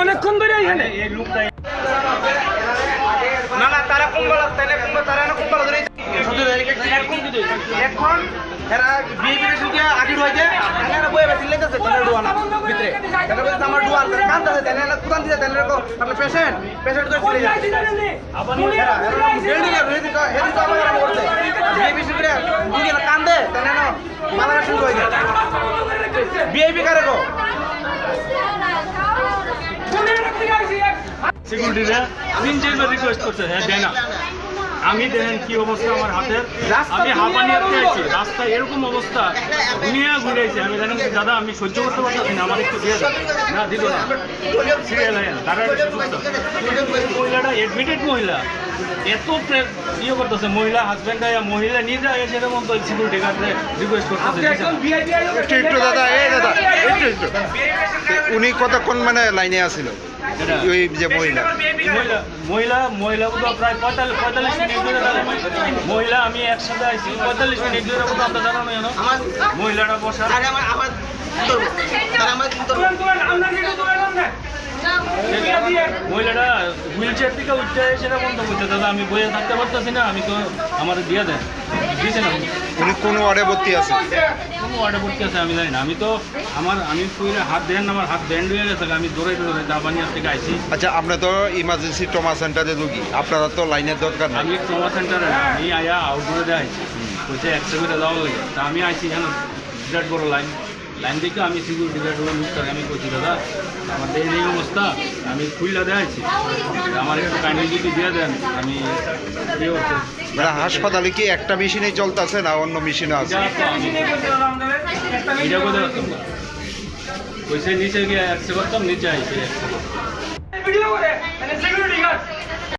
অনেকক্ষণ ধরে এখানে না না তারা কুম্বালা তাহলে কুম্বা তারা এখন এরা বিয়ে সুকে আগে রয়েছে এরা বয়ে বেশি লেগেছে তাহলে ডুয়া না ভিতরে। তাহলে বলছে আমার ডুয়া তাহলে কান আছে তাহলে এরা কুদান দিতে তাহলে এরকম আপনার পেশেন্ট পেশেন্ট করে চলে যায়। বিল্ডিং এর হেদি তো হেদি তো আমার করতে বিয়ে বেশি করে দুগে না কান দে তাহলে না মালারা সিকিউরিটিরা তিন চারবার রিকোয়েস্ট করছে হ্যাঁ দেয় না। আমি দেখেন কি অবস্থা আমার হাতের আমি হাঁপানি আছি রাস্তা এরকম অবস্থা দুনিয়া ঘুরেছে আমি জানি যে, দাদা আমি সহ্য করতে পারতেছি না আমার একটু দিয়ে দেন। না দিল না। সিরিয়াল লাইন তারা মহিলাটা এডমিটেড মহিলা। এত ইয়ে করতেছে মহিলা হাজব্যান্ড মহিলা নিজে এসে এরকম তো সিকিউরিটি গার্ডে রিকোয়েস্ট করতেছে একটু দাদা এই দাদা। উনি কতক্ষণ মানে লাইনে আসিল এটা ওই যে মহিলা। মহিলা মহিলা প্রায় পঁয়তাল্লিশ পঁয়তাল্লিশ মিনিট মহিলা আমি একসাথে আইছি। পঁয়তাল্লিশ মিনিট ধরে আমরা দাঁড়ানো জানো? মহিলাটা বসা। আমার আমার কিন্তু মহিলাটা হুইল চেয়ার থেকে উঠতে সেটা বন্ধ করছে। দাদা আমি বইয়ে থাকতে পারতেছি না আমি তো আমার দিয়ে না উনি কোন ওয়ার্ডে ভর্তি আছে? কোনো অর্ডার ভর্তি আছে আমি জানি না। আমি তো আমার আমি পুরো হাত দেন আমার হাত ব্যান্ড হয়ে গেছে আমি দৌড়ে দৌড়ে দাবানিয়ার থেকে আইছি। আচ্ছা আপনি তো ইমার্জেন্সি ট্রমা সেন্টারে রুগী। আপনারা তো লাইনের দরকার আমি ট্রমা সেন্টারে আমি আয়া আউটডোরে আইছি। বলছে একশো মিটার যাওয়ার লাগে। তা আমি আইছি এখানে বিরাট বড় লাইন লাইন দেখে আমি সিকিউরিটি গার্ড লুক করে আমি বলছি দাদা। আমার দেহ এই অবস্থা আমি খুললা দিয়ে আইছি আমার একটু কাইন্ডলি যদি দিয়ে দেন আমি মানে হাসপাতালে কি একটা মেশিনেই চলতেছে না অন্য মেশিনে আছে? এটা করতে পারতাম না। নিচে গিয়ে একশো করতাম নিচে আইছে। ভিডিও করে সিকিউরিটি গার্ড